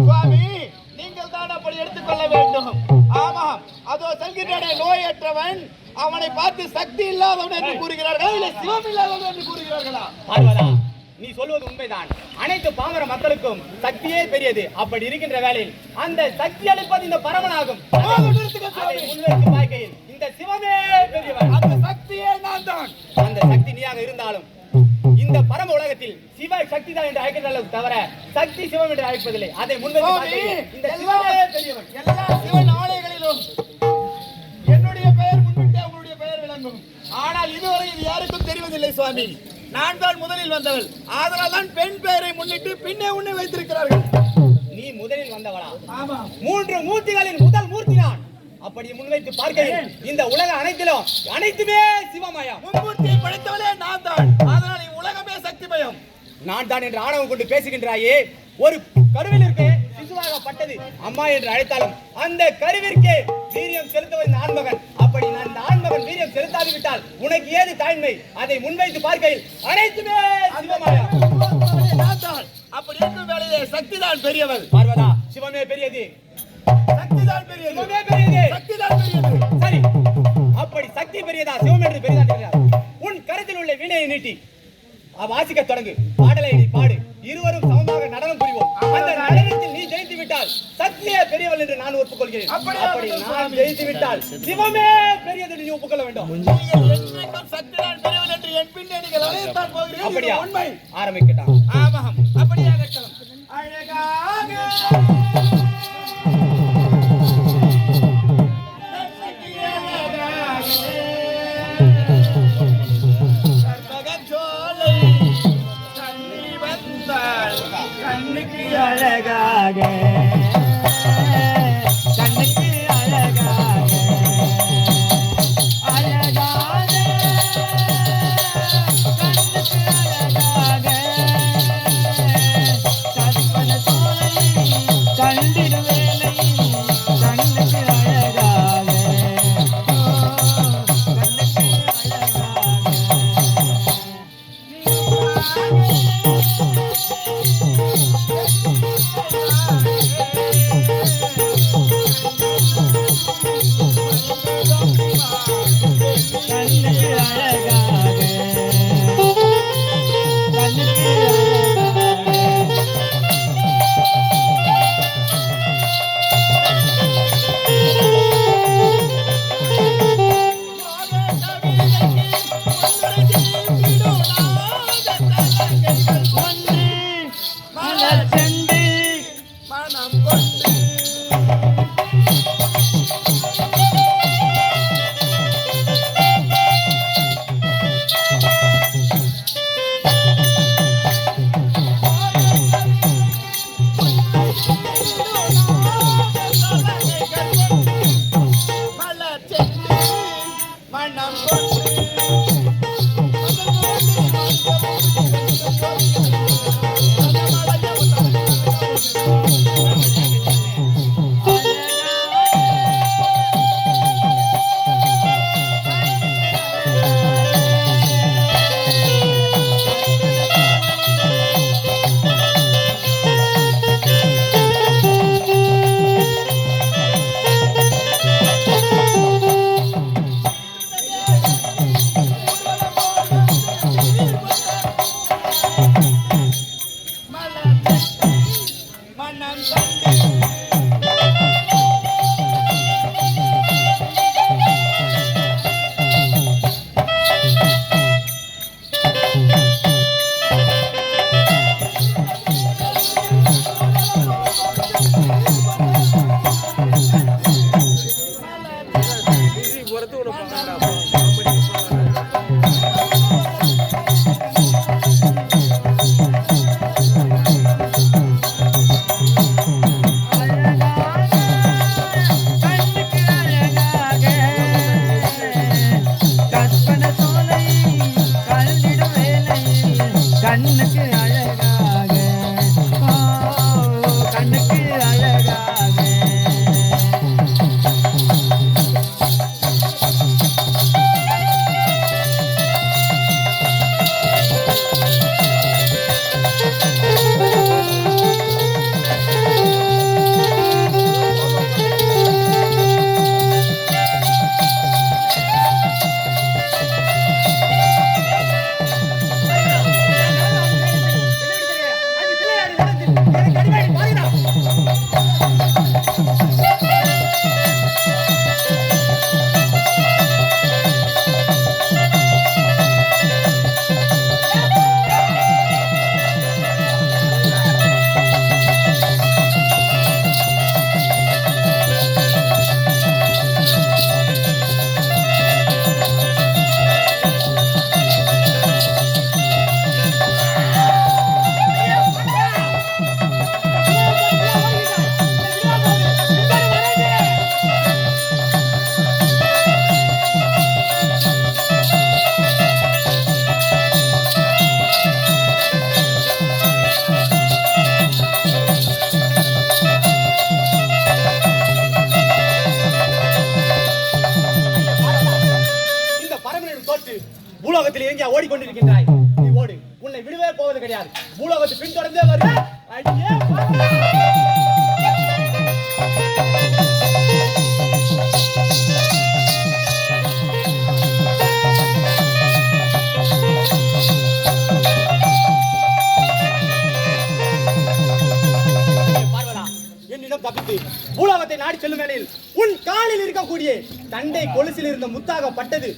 சுவாமி நீங்கள் தான் அப்படி எடுத்துக்கொள்ள வேண்டும். ஆமாம். அதோ செல்கின்றன நோயற்றவன் அவனை பார்த்து சக்தி இல்லாதவன் என்று கூறுகிறார்களா இல்லை சிவம் இல்லாதவன் என்று கூறுகிறார்களா? பார்வதா நீ சொல்வது உண்மைதான். அனைத்து பாமர மக்களுக்கும் சக்தியே பெரியது. அப்படி இருக்கின்ற வேளையில் அந்த சக்தி அளிப்பது இந்த பரமனாகும். இந்த சிவமே பெரியவன் அந்த சக்தியே நான் தான் அந்த சக்தி நீயாக இருந்தாலும் இந்த பரம உலகத்தில் சிவ சக்தி தான் என்று அழைக்கிறார்கள் தவிர சக்தி சிவம் என்று அழைப்பதில்லை. அதை முன்வைத்து இந்த சிவமே பெரியவன். எல்லா சிவன் ஆலயங்களிலும் என்னுடைய பெயர் முன்னிட்டு அவங்களுடைய பெயர் விளங்கும். ஆனால் இதுவரை இது யாருக்கும் தெரிவதில்லை சுவாமி. நான் தான் முதலில் வந்தவள். ஆதலால் தான் பெண் பெயரை முன்னிட்டு பின்னே உன்னை வைத்திருக்கிறார்கள். நீ முதலில் வந்தவளா? ஆமா. மூன்று மூர்த்திகளின் முதல் மூர்த்தி நான். அப்படி முன்வைத்து பார்க்கையில் இந்த உலக அனைத்திலும் அனைத்துமே சிவமயம். மும்மூர்த்தியை படைத்தவளே நான் தான். அதனால் பயம் நான் தான் என்று ஆணவம் கொண்டு பேசுகின்றாயே. ஒரு கருவில் இருக்க சிசுவாகப்பட்டது. அம்மா என்று அழைத்தாலும் அந்த கருவிற்கே வீரியம் செலுத்துவது இந்த ஆண்மகன். அப்படி நான் இந்த ஆண்மகன் வீரியம் செலுத்தாது விட்டால் உனக்கு ஏது தாய்மை? அதை முன்வைத்து பார்க்கையில் அனைத்துமே அப்படி இருக்கும் வேளையிலே சக்தி தான் பெரியவள். பார்வதா சிவமே பெரியது. சக்தி தான் பெரியது. சிவமே பெரியது. சக்தி தான் பெரியது. சரி. அப்படி சக்தி பெரியதா சிவம் என்று பெரியதா. உன் கருத்தில் உள்ள வீணையை நீட்டி வாசிக்க தொடங்கு. பாடலை நீ பாடு. இருவரும் சமமாக நடனம் புரிவோம். அந்த நடனத்தில் நீ ஜெயித்து விட்டால் சக்தியே பெரியவள் என்று நான் ஒப்புக்கொள்கிறேன். அப்படியே அப்படி நான். ஜெயித்து விட்டால் சிவமே பெரியது என்று நீ ஒப்புக்கொள்ள வேண்டும். நீங்கள் என்றென்றும் சக்தி 달려가게. Yeah. வைத்து பூலோகத்தில் எங்கே ஓடிக்கொண்டிருக்கின்றாய். நீ ஓடு. உன்னை விடுவே போவது கிடையாது. பூலோகத்தை பின்தொடர்ந்தே வருகிறேன் நாடி உன் காலில் இருக்கக்கூடிய தண்டை கொலுசில் இருந்த முத்தாக பட்டது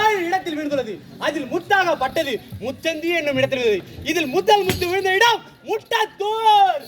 ஏழு இடத்தில் விழுந்துள்ளது. அதில் முத்தாக பட்டது முச்சந்தி என்னும் இடத்தில் விழுந்தது. இதில் முதல் முத்து விழுந்த இடம் முட்டத்தூர்.